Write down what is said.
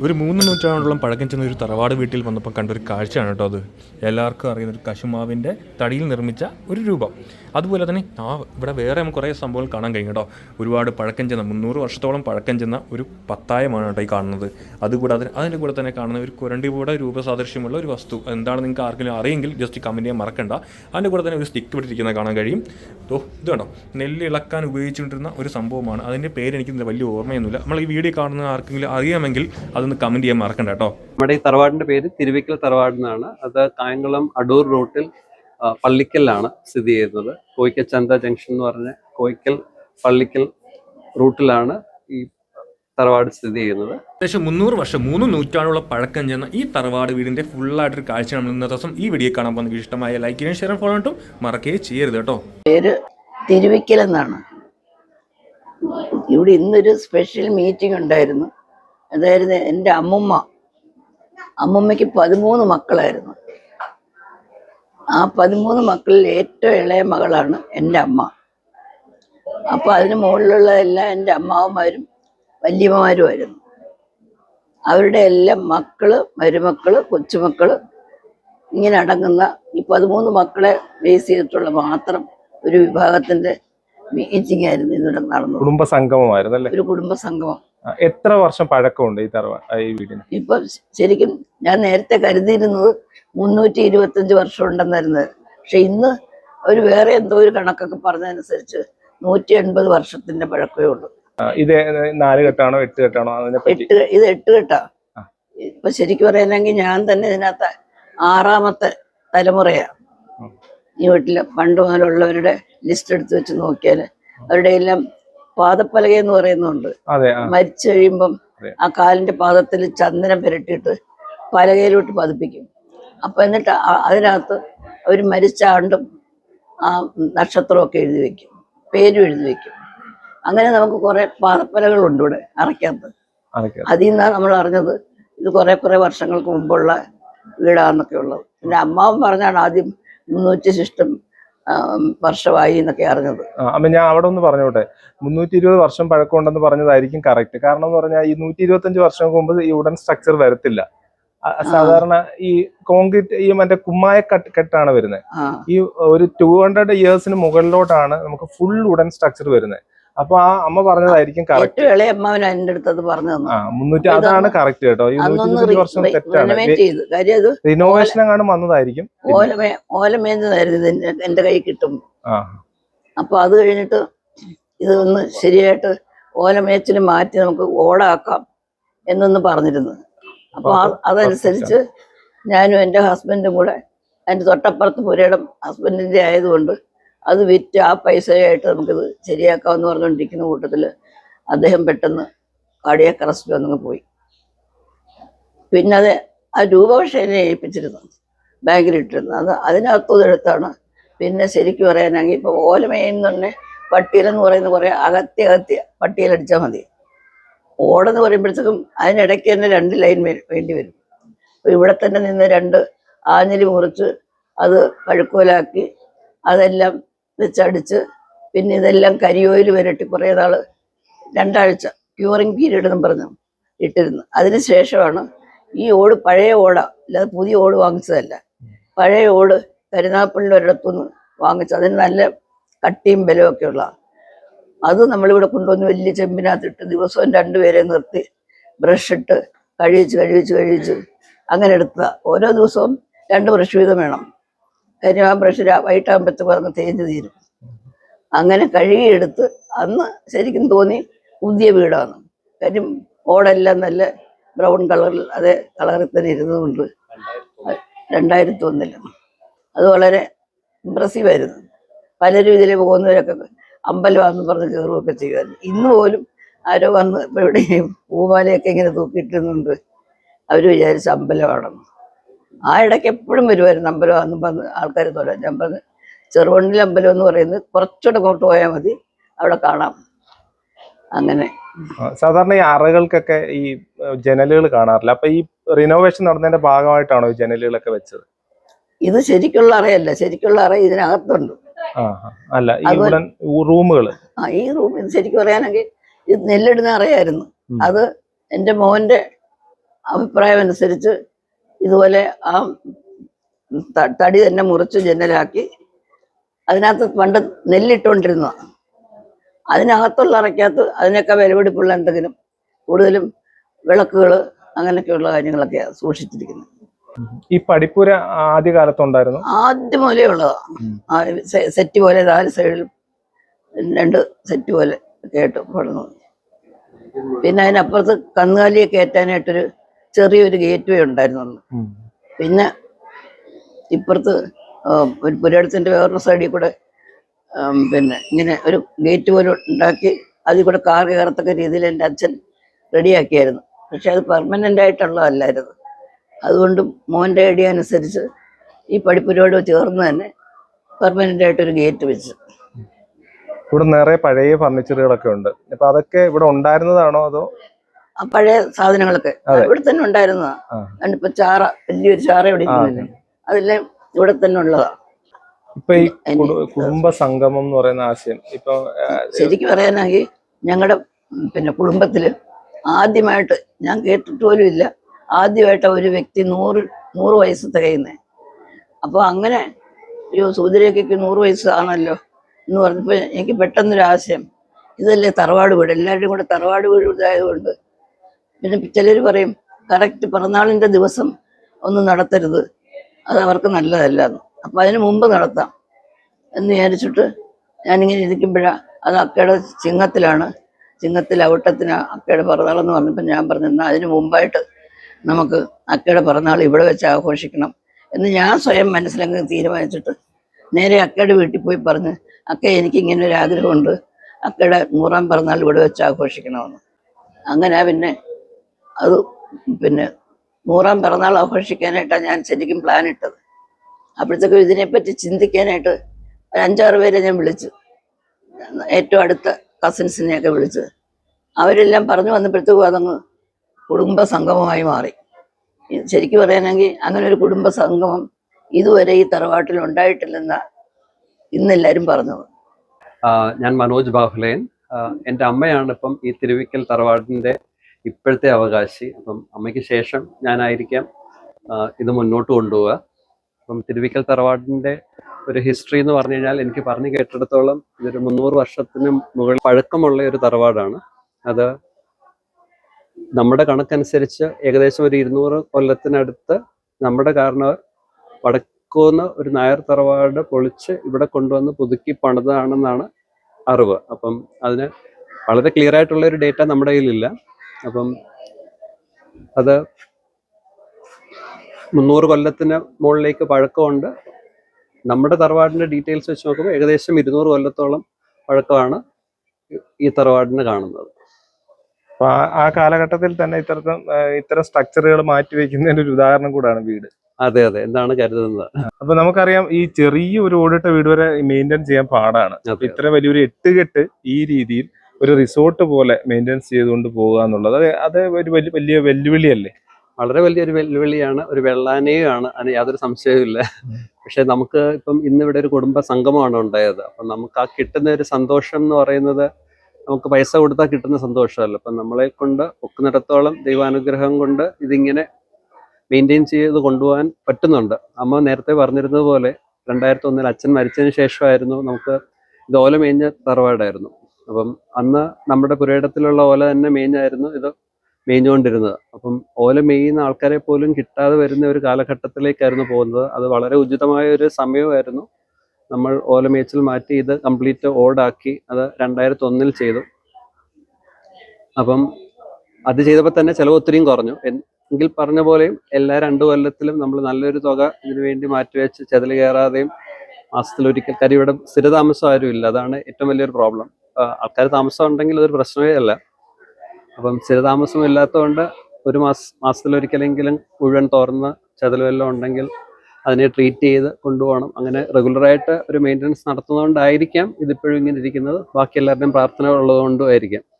ഒരു മൂന്ന് നൂറ്റാണ്ടോളം പഴക്കം ചെന്ന ഒരു തറവാട് വീട്ടിൽ വന്നപ്പോൾ കണ്ടൊരു കാഴ്ചയാണ് കേട്ടോ അത്. എല്ലാവർക്കും അറിയുന്ന ഒരു കശുമാവിന്റെ തടിയിൽ നിർമ്മിച്ച ഒരു രൂപം. അതുപോലെ തന്നെ ആ ഇവിടെ വേറെ നമുക്ക് കുറേ സംഭവങ്ങൾ കാണാൻ കഴിയും കേട്ടോ. ഒരുപാട് പഴക്കം ചെന്ന മുന്നൂറ് വർഷത്തോളം പഴക്കം ചെന്ന ഒരു പത്തായമാണ് കേട്ടോ ഈ കാണുന്നത്. അതുകൂടാതെ അതിന്റെ കൂടെ തന്നെ കാണുന്ന ഒരു കുരണ്ടിപൂടെ രൂപസാദൃശ്യമുള്ള ഒരു വസ്തു. എന്താണ് നിങ്ങൾക്ക് ആർക്കെങ്കിലും അറിയെങ്കിൽ ജസ്റ്റ് കമന്റ് ചെയ്യാൻ മറക്കണ്ട. അതിന്റെ കൂടെ തന്നെ ഒരു സ്റ്റിക്ക് പിടിച്ചിരിക്കുന്നത് കാണാൻ കഴിയും. ഓ ഇത് കണ്ടോ? നെല്ല് ഇളക്കാൻ ഉപയോഗിച്ചുകൊണ്ടിരുന്ന ഒരു സംഭവമാണ്. അതിന്റെ പേര് എനിക്ക് വലിയ ഓർമ്മയൊന്നുമില്ല. നമ്മൾ ഈ വീഡിയോ കാണുന്ന ആർക്കെങ്കിലും അറിയാമെങ്കിൽ അതൊന്ന് കമന്റ് ചെയ്യാൻ മറക്കണ്ട കേട്ടോ. നമ്മുടെ ഈ തറവാടിന്റെ പേര് തിരുവിക്കൽ തറവാട് എന്നാണ്. അത് കായംകുളം അടൂർ റൂട്ടിൽ പള്ളിക്കലാണ് പള്ളിക്കലിലാണ് സ്ഥിതി ചെയ്യുന്നത്. കോയിക്കൽ ചന്ത ജംഗ്ഷൻ എന്ന് പറഞ്ഞ കോയിക്കൽ പള്ളിക്കൽ റൂട്ടിലാണ് ഈ തറവാട് സ്ഥിതി ചെയ്യുന്നത്. ഏകദേശം മുന്നൂറ് വർഷം മൂന്ന് നൂറ്റാണ്ടുള്ള പഴക്കം ചെന്ന ഈ തറവാട് വീടിന്റെ ഫുള്ളായിട്ടൊരു കാഴ്ച നമ്മൾ ഇന്നത്തെ ദിവസം ഈ വീഡിയോ കാണാൻ പോകുന്നത്. ഇഷ്ടമായ ലൈക്ക് ചെയ്യാൻ ഷെയർ ഫോളോ ഇട്ടും മറക്കുകയും ചെയ്യരുത് കേട്ടോ. പേര് തിരുവിക്കൽ എന്നാണ്. ഇവിടെ ഇന്നൊരു സ്പെഷ്യൽ മീറ്റിംഗ് ഉണ്ടായിരുന്നു. അതായത് എന്റെ അമ്മുമ്മ. അമ്മുമ്മയ്ക്ക് പതിമൂന്ന് മക്കളായിരുന്നു. ആ പതിമൂന്ന് മക്കളിൽ ഏറ്റവും ഇളയ മകളാണ് എന്റെ അമ്മ. അപ്പോൾ അതിന് മുകളിലുള്ള എല്ലാം എന്റെ അമ്മാവന്മാരും വല്യമ്മമാരുമായിരുന്നു അവരുടെ എല്ലാം മക്കൾ മരുമക്കൾ കൊച്ചുമക്കൾ ഇങ്ങനെ അടങ്ങുന്ന ഈ പതിമൂന്ന് മക്കളെ ബേസ് ചെയ്തിട്ടുള്ള മാത്രം ഒരു വിഭാഗത്തിന്റെ മീറ്റിംഗ് ആയിരുന്നു ഇന്നിവിടെ നടന്നത്. കുടുംബ സംഗമമായിരുന്നു ഒരു കുടുംബ സംഗമം എത്ര വർഷം പഴക്കമുണ്ട് ഈ തറവ ഈ വീടിന്? ഇപ്പൊ ശരിക്കും ഞാൻ നേരത്തെ കരുതിയിരുന്നത് മുന്നൂറ്റി ഇരുപത്തഞ്ച് വർഷം ഉണ്ടെന്നായിരുന്നു. പക്ഷെ ഇന്ന് ഒരു വേറെ എന്തോ ഒരു കണക്കൊക്കെ പറഞ്ഞതനുസരിച്ച് നൂറ്റി എൺപത് വർഷത്തിന്റെ പഴക്കമേ ഉള്ളൂ. ഇത് നാല് കെട്ടാണോ എട്ട് കെട്ടാണോ എട്ട് ഇത് എട്ട് കെട്ടാ. ഇപ്പൊ ശരിക്കും പറയാനെങ്കിൽ ഞാൻ തന്നെ ഇതിനകത്ത് ആറാമത്തെ തലമുറയാ. ഈ വീട്ടിൽ പണ്ട് മുതലുള്ളവരുടെ ലിസ്റ്റ് എടുത്ത് വെച്ച് നോക്കിയാൽ അവരുടെ എല്ലാം പാദപ്പലക എന്ന് പറയുന്നുണ്ട്. മരിച്ചു കഴിയുമ്പം ആ കാലിന്റെ പാദത്തിൽ ചന്ദനം പുരട്ടിയിട്ട് പലകയിലോട്ട് പതിപ്പിക്കും. അപ്പൊ എന്നിട്ട് അതിനകത്ത് അവർ മരിച്ച ആണ്ടും ആ നക്ഷത്രമൊക്കെ എഴുതി വെക്കും. പേരും എഴുതി വെക്കും. അങ്ങനെ നമുക്ക് കുറെ പാദപ്പലകളുണ്ട് ഇവിടെ അറയ്ക്കകത്ത്. അതൊക്കെ അതിൽ നിന്നാണ് നമ്മൾ അറിഞ്ഞത് ഇത് കുറെ കുറെ വർഷങ്ങൾക്ക് മുമ്പുള്ള വീടാന്നൊക്കെ ഉള്ളത്. എന്റെ അമ്മാവൻ പറഞ്ഞാണ് ആദ്യം മുന്നൂറ്റി ശിഷ്ടം വർഷമായി എന്നൊക്കെ അറിഞ്ഞത്. അമ്മ അപ്പൊ ഞാൻ അവിടെ ഒന്ന് പറഞ്ഞോട്ടെ. മുന്നൂറ്റി ഇരുപത് വർഷം പഴക്കമുണ്ടെന്ന് പറഞ്ഞതായിരിക്കും കറക്റ്റ് കാരണം എന്ന് പറഞ്ഞാൽ ഈ നൂറ്റി ഇരുപത്തഞ്ച് വർഷം മുമ്പ് ഈ ഉടൻ സ്ട്രക്ചർ വരത്തില്ല. സാധാരണ ഈ കോൺക്രീറ്റ് ഈ മറ്റേ കുമ്മായ കട്ട് കെട്ടാണ് വരുന്നത്. ഈ ഒരു ടു ഹൺഡ്രഡ് ഇയേഴ്സിന് മുകളിലോട്ടാണ് നമുക്ക് ഫുൾ ഉടൻ സ്ട്രക്ചർ വരുന്നത്. അപ്പൊ ആ അമ്മ പറഞ്ഞതായിരിക്കും കറക്റ്റ് ഏറ്റവും ഇളയ അമ്മാവൻ എന്റെ അടുത്ത് അത് പറഞ്ഞു തന്നു. ആ മുന്നൂറ്റി ഇതൊന്ന് അതാണ് കറക്റ്റ് കേട്ടോ. ഈ നൂറ്റി ഇരുപത്തഞ്ച് വർഷം തെറ്റാണ്. റിനോവേഷൻ എങ്ങാനും വന്നതായിരിക്കും. ഓലമേ ഓലമേഞ്ഞതായിരുന്നു എന്റെ കൈ കിട്ടും അപ്പൊ അത് കഴിഞ്ഞിട്ട് ഇത് ഒന്ന് ശരിയായിട്ട് ഓലമേച്ചിന് മാറ്റി നമുക്ക് ഓടാക്കാം എന്നൊന്ന് പറഞ്ഞിരുന്നു. അപ്പൊ അതനുസരിച്ച് ഞാനും എന്റെ ഹസ്ബൻഡും കൂടെ അതിന്റെ തൊട്ടപ്പുറത്ത് പുരയിടം ഹസ്ബൻഡിന്റെ ആയതുകൊണ്ട് അത് വിറ്റ് ആ പൈസയായിട്ട് നമുക്കിത് ശരിയാക്കാമെന്ന് പറഞ്ഞുകൊണ്ടിരിക്കുന്ന കൂട്ടത്തിൽ അദ്ദേഹം പെട്ടെന്ന് കാർഡിയാക് അറസ്റ്റ് വന്നങ്ങ് പോയി. പിന്നെ അത് ആ രൂപ പക്ഷേ എന്നെ ഏൽപ്പിച്ചിരുന്നു. ബാങ്കിൽ ഇട്ടിരുന്നു അത് അതിനകത്തുനിന്ന് എടുത്താണ് പിന്നെ ശരിക്കും പറയാനാണെങ്കിൽ ഇപ്പൊ ഓലമേന്ന് പട്ടിയിലെന്ന് പറയുന്ന കുറെ അകത്തി അകത്തി പട്ടിയിലടിച്ചാൽ മതി. ഓടെന്ന് പറയുമ്പോഴത്തേക്കും അതിനിടയ്ക്ക് തന്നെ രണ്ട് ലൈൻ വേണ്ടി വരും. അപ്പൊ ഇവിടെ തന്നെ നിന്ന് രണ്ട് ആഞ്ഞലി മുറിച്ച് അത് കഴുക്കോലാക്കി അതെല്ലാം വെച്ചടിച്ച് പിന്നെ ഇതെല്ലാം കരിയോയിൽ വരട്ടി കുറേ നാൾ രണ്ടാഴ്ച ക്യൂറിങ് പീരീഡ് എന്നും പറഞ്ഞു ഇട്ടിരുന്നു. അതിനുശേഷമാണ് ഈ ഓട് പഴയ ഓട അല്ലാതെ പുതിയ ഓട് വാങ്ങിച്ചതല്ല. പഴയ ഓട് കരുനാപ്പള്ളി ഒരിടത്തുനിന്ന് വാങ്ങിച്ചു അതിന് നല്ല കട്ടിയും ബലവും ഒക്കെ ഉള്ള. അത് നമ്മളിവിടെ കൊണ്ടുവന്ന് വലിയ ചെമ്പിനകത്തിട്ട് ദിവസവും രണ്ടുപേരെ നിർത്തി ബ്രഷ് ഇട്ട് കഴിച്ച് കഴിച്ച് കഴിയിച്ച് അങ്ങനെ എടുത്തതാ. ഓരോ ദിവസവും രണ്ട് ബ്രഷ് വീതം വേണം. കാര്യം ആ ബ്രഷ് വൈകിട്ടാകുമ്പോഴത്തേക്ക് പറഞ്ഞ് തേഞ്ഞ് തീരും. അങ്ങനെ കഴുകിയെടുത്ത് അന്ന് ശരിക്കും തോന്നി പുതിയ വീടാണ്. കാര്യം ഓടെല്ലാം നല്ല ബ്രൗൺ കളറിൽ അതേ കളറിൽ തന്നെ ഇരുന്നതുകൊണ്ട് രണ്ടായിരത്തി ഒന്നിൽ അത് വളരെ ഇമ്പ്രസീവ് ആയിരുന്നു. പലരും ഇതിൽ പോകുന്നവരൊക്കെ അമ്പലമാണെന്ന് പറഞ്ഞ് കയറുകയൊക്കെ ചെയ്യുമായിരുന്നു. ഇന്ന് പോലും ആരോ വന്ന് ഇപ്പോൾ ഇവിടെ പൂമാലയൊക്കെ ഇങ്ങനെ തൂക്കിയിട്ടിരുന്നുണ്ട് അവർ വിചാരിച്ച അമ്പലമാണെന്ന്. ആ ഇടയ്ക്ക് എപ്പോഴും വരുമായിരുന്നു. അമ്പലമാണെന്ന് പറഞ്ഞ് ആൾക്കാർ തൊഴാൻ ഞാൻ പറഞ്ഞ് ചെറുവണ്ണിൽ അമ്പലം എന്ന് പറയുന്നത് കുറച്ചുകൂടെ അങ്ങോട്ട് പോയാൽ മതി. അവിടെ കാണാം. അങ്ങനെ. സാധാരണ ഈ അറകൾക്കൊക്കെ ഈ ജനലുകൾ കാണാറില്ല. അപ്പൊ ഈ റിനോവേഷൻ നടന്നതിന്റെ ഭാഗമായിട്ടാണോ ഈ ജനലുകളൊക്കെ വെച്ചത്? ഇത് ശരിക്കുള്ള അറയല്ല. ശരിക്കുള്ള അറ ഇതിനകത്തുണ്ട്. അല്ല ഈ റൂമുകൾ ഈ റൂം ഇത് ശരിക്കും പറയാനെങ്കിൽ ഇത് നെല്ലിടുന്ന അറയായിരുന്നു. അത് എന്റെ മോന്റെ അഭിപ്രായം അനുസരിച്ച് ഇതുപോലെ ആ തടി തന്നെ മുറിച്ച് ജനലാക്കി അതിനകത്ത് പണ്ട് നെല്ലിട്ടുകൊണ്ടിരുന്ന അതിനകത്തുള്ള അറയ്ക്കകത്ത് അതിനൊക്കെ വിലപിടിപ്പുള്ള എന്തെങ്കിലും കൂടുതലും വിളക്കുകൾ അങ്ങനെയൊക്കെയുള്ള കാര്യങ്ങളൊക്കെ സൂക്ഷിച്ചിരിക്കുന്നത്. ഈ പടിപ്പുര ആദ്യ കാലത്തുണ്ടായിരുന്നു? ആദ്യം പോലെ ഉള്ളതാണ് സെറ്റ് പോലെ നാല് സൈഡിൽ രണ്ട് സെറ്റ് പോലെ കേട്ട് പടന്നു പിന്നെ അതിനപ്പുറത്ത് കന്നുകാലിയെ കയറ്റാനായിട്ടൊരു ചെറിയൊരു ഗേറ്റ് വേ ഉണ്ടായിരുന്നുള്ളു പിന്നെ ഇപ്പുറത്ത് ഒരു പുരയിടത്തിന്റെ വേറൊരു സൈഡിൽ കൂടെ പിന്നെ ഇങ്ങനെ ഒരു ഗേറ്റ് പോലെ ഉണ്ടാക്കി അതിൽ കൂടെ കാർ കയറത്തക്ക രീതിയിൽ എന്റെ അച്ഛൻ റെഡിയാക്കിയായിരുന്നു. പക്ഷെ അത് പെർമനന്റ് ആയിട്ടുള്ളതല്ലായിരുന്നു. അതുകൊണ്ട് മോന്റെ ഐഡിയ അനുസരിച്ച് ഈ പഠിപ്പുരോട് ചേർന്ന് തന്നെ പെർമനന്റ് ആയിട്ടൊരു ഗേറ്റ് വെച്ച്. ഇവിടെ നിറയെ പഴയ ഫർണിച്ചറുകളൊക്കെ ഉണ്ട്. അപ്പൊ അതൊക്കെ ഇവിടെ ഉണ്ടായിരുന്നതാണോ അതോ പഴയ സാധനങ്ങളൊക്കെ. ഇവിടെ തന്നെ ഉണ്ടായിരുന്നതാ. ഇപ്പൊ ചാറ വലിയൊരു ചാറ ഇവിടെ ഇരിക്കുന്നില്ലേ? അതെല്ലാം ഇവിടെ തന്നെ ഉള്ളതാ. ഇപ്പൊ ഈ കുടുംബ സംഗമം എന്ന് പറയുന്ന ആശയം ഇപ്പൊ ശരിക്ക് പറയാനാണെങ്കിൽ ഞങ്ങളുടെ പിന്നെ കുടുംബത്തിൽ ആദ്യമായിട്ട് ഞാൻ കേട്ടിട്ട് പോലും ഇല്ല ആദ്യമായിട്ട് ഒരു വ്യക്തി നൂറ് നൂറ് വയസ്സ് തികയുന്നേ. അപ്പോൾ അങ്ങനെ അയ്യോ സൂര്യരേഖയ്ക്ക് നൂറ് വയസ്സാണല്ലോ എന്ന് പറഞ്ഞപ്പോൾ എനിക്ക് പെട്ടെന്നൊരു ആശയം ഇതല്ലേ തറവാട് വീട് എല്ലാവരുടെയും കൂടെ തറവാട് വീട് ഇതായതുകൊണ്ട് പിന്നെ ചിലർ പറയും കറക്റ്റ് പിറന്നാളിന്റെ ദിവസം ഒന്നും നടത്തരുത്. അത് അവർക്ക് നല്ലതല്ല. അപ്പം അതിന് മുമ്പ് നടത്താം. എന്ന് വിചാരിച്ചിട്ട് ഞാനിങ്ങനെ ഇരിക്കുമ്പോഴാണ് അത് അക്കയുടെ ചിങ്ങത്തിലാണ്. ചിങ്ങത്തിൽ ഔട്ടത്തിന് അക്കയുടെ പിറന്നാളെന്ന് പറഞ്ഞപ്പോൾ ഞാൻ പറഞ്ഞു എന്നാൽ അതിന് മുമ്പായിട്ട് നമുക്ക് അക്കയുടെ പിറന്നാൾ ഇവിടെ വെച്ച് ആഘോഷിക്കണം. എന്ന് ഞാൻ സ്വയം മനസ്സിലങ്ങ് തീരുമാനിച്ചിട്ട് നേരെ അക്കയുടെ വീട്ടിൽ പോയി പറഞ്ഞ് അക്ക എനിക്ക് ഇങ്ങനെ ഒരു ആഗ്രഹമുണ്ട്. അക്കയുടെ നൂറാം പിറന്നാൾ ഇവിടെ വെച്ച് ആഘോഷിക്കണമെന്ന്. അങ്ങനെ പിന്നെ അത് പിന്നെ നൂറാം പിറന്നാൾ ആഘോഷിക്കാനായിട്ടാണ് ഞാൻ ശരിക്കും പ്ലാൻ ഇട്ടത്. അപ്പോഴത്തേക്കും ഇതിനെപ്പറ്റി ചിന്തിക്കാനായിട്ട് അഞ്ചാറ് പേരെ ഞാൻ വിളിച്ചു. ഏറ്റവും അടുത്ത കസിൻസിനെയൊക്കെ വിളിച്ചു. അവരെല്ലാം പറഞ്ഞു വന്നപ്പോഴത്തേക്കും അതങ്ങ് കുടുംബ സംഗമമായി മാറി. ശരിക്കും പറയാനെങ്കിൽ അങ്ങനെ ഒരു കുടുംബ സംഗമം ഇതുവരെ ഈ തറവാട്ടിൽ ഉണ്ടായിട്ടില്ലെന്ന ഇന്നെല്ലാവരും പറഞ്ഞത്. ഞാൻ മനോജ് ബാഹുലേൻ. എന്റെ അമ്മയാണ് ഇപ്പം ഈ തിരുവിക്കൽ തറവാടിന്റെ ഇപ്പോഴത്തെ അവകാശി. അപ്പം അമ്മയ്ക്ക് ശേഷം ഞാനായിരിക്കാം ഇത് മുന്നോട്ട് കൊണ്ടുപോവുക. അപ്പം തിരുവിക്കൽ തറവാടിന്റെ ഒരു ഹിസ്റ്ററി എന്ന് പറഞ്ഞു കഴിഞ്ഞാൽ എനിക്ക് പറഞ്ഞു കേട്ടിടത്തോളം ഇതൊരു മുന്നൂറ് വർഷത്തിന് മുകളിൽ പഴക്കമുള്ള ഒരു തറവാടാണ്. അത് നമ്മുടെ കണക്കനുസരിച്ച് ഏകദേശം ഒരു ഇരുന്നൂറ് കൊല്ലത്തിനടുത്ത് നമ്മുടെ കാരണവർ വടക്കുന്ന ഒരു നായർ തറവാട് പൊളിച്ച് ഇവിടെ കൊണ്ടുവന്ന് പുതുക്കി പണിതാണെന്നാണ് അറിവ്. അപ്പം അതിന് വളരെ ക്ലിയർ ആയിട്ടുള്ള ഒരു ഡേറ്റ നമ്മുടെ കയ്യിലില്ല. അപ്പം അത് മുന്നൂറ് കൊല്ലത്തിന് മുകളിലേക്ക് പഴക്കമുണ്ട്. നമ്മുടെ തറവാടിന്റെ ഡീറ്റെയിൽസ് വെച്ച് നോക്കുമ്പോൾ ഏകദേശം ഇരുന്നൂറ് കൊല്ലത്തോളം പഴക്കമാണ് ഈ- തറവാടിനെ കാണുന്നത്. അപ്പോൾ ആ- കാലഘട്ടത്തിൽ തന്നെ ഇത്തരത്തിൽ ഇത്തരം സ്ട്രക്ചറുകൾ മാറ്റിവെക്കുന്നതിന്റെ ഒരു ഉദാഹരണം കൂടാണ് വീട്. അതെ അതെ. എന്താണ് കരുതുന്നത്. അപ്പൊ നമുക്കറിയാം ഈ ചെറിയ ഒരു ഓടിട്ട വീട് വരെ മെയിന്റെയിൻ ചെയ്യാൻ പാടാണ്. ഇത്ര വലിയൊരു എട്ട് കെട്ട് ഈ രീതിയിൽ ഒരു റിസോർട്ട് പോലെ മെയിന്റെനൻസ് ചെയ്തുകൊണ്ട് പോകുക എന്നുള്ളത്. അത് അത് ഒരു വലിയ വലിയ വെല്ലുവിളിയല്ലേ? വളരെ വലിയൊരു വെല്ലുവിളിയാണ്. ഒരു വെള്ളാനയുമാണ്. അതിന് യാതൊരു സംശയവുമില്ല. പക്ഷെ നമുക്ക് ഇപ്പം ഇന്നിവിടെ ഒരു കുടുംബ സംഗമമാണ് ഉണ്ടായത്. അപ്പം നമുക്ക് ആ കിട്ടുന്ന ഒരു സന്തോഷം എന്ന് പറയുന്നത് നമുക്ക് പൈസ കൊടുത്താൽ കിട്ടുന്ന സന്തോഷമല്ല. അപ്പം നമ്മളെ കൊണ്ട് ഒക്കുന്നിടത്തോളം ദൈവാനുഗ്രഹം കൊണ്ട് ഇതിങ്ങനെ മെയിന്റെയിൻ ചെയ്ത് കൊണ്ടുപോകാൻ പറ്റുന്നുണ്ട്. അമ്മ നേരത്തെ പറഞ്ഞിരുന്നത് പോലെ രണ്ടായിരത്തി ഒന്നിൽ അച്ഛൻ മരിച്ചതിന് ശേഷമായിരുന്നു നമുക്ക് ഇതോല മേഞ്ഞ തറവാടായിരുന്നു. അപ്പം അന്ന് നമ്മുടെ പുരയിടത്തിലുള്ള ഓല തന്നെ മേഞ്ഞായിരുന്നു ഇത് മേഞ്ഞുകൊണ്ടിരുന്നത്. അപ്പം ഓല മേയുന്ന ആൾക്കാരെ പോലും കിട്ടാതെ വരുന്ന ഒരു കാലഘട്ടത്തിലേക്കായിരുന്നു പോകുന്നത്. അത് വളരെ ഉചിതമായ ഒരു സമയമായിരുന്നു. നമ്മൾ ഓല മേച്ചിൽ മാറ്റി ഇത് കംപ്ലീറ്റ് ഓടാക്കി അത് രണ്ടായിരത്തി ഒന്നിൽ ചെയ്തു. അപ്പം അത് ചെയ്തപ്പോൾ തന്നെ ചിലവ് ഒത്തിരിയും കുറഞ്ഞു. എങ്കിൽ പറഞ്ഞ പോലെയും എല്ലാ രണ്ട് കൊല്ലത്തിലും നമ്മൾ നല്ലൊരു തുക ഇതിനു വേണ്ടി മാറ്റിവെച്ച് ചെതൽ കയറാതെയും മാസത്തിലൊരിക്കൽ കാര്യം ഇവിടെ സ്ഥിരതാമസം ആരും ഇല്ല അതാണ് ഏറ്റവും വലിയൊരു പ്രോബ്ലം ആൾക്കാർ താമസം ഉണ്ടെങ്കിൽ അതൊരു പ്രശ്നമേ അല്ല. അപ്പം സ്ഥിരതാമസം ഇല്ലാത്തതുകൊണ്ട് ഒരു മാസ മാസത്തിലൊരിക്കലെങ്കിലും മുഴുവൻ തുറന്ന് ചതലുമെല്ലാം ഉണ്ടെങ്കിൽ അതിനെ ട്രീറ്റ് ചെയ്ത് കൊണ്ടുപോകണം. അങ്ങനെ റെഗുലറായിട്ട് ഒരു മെയിന്റനൻസ് നടത്തുന്നതുകൊണ്ടായിരിക്കാം ഇതിപ്പോഴും ഇങ്ങനെ ഇരിക്കുന്നത്. ബാക്കി എല്ലാവരുടെയും പ്രാർത്ഥന ഉള്ളതുകൊണ്ടും ആയിരിക്കാം.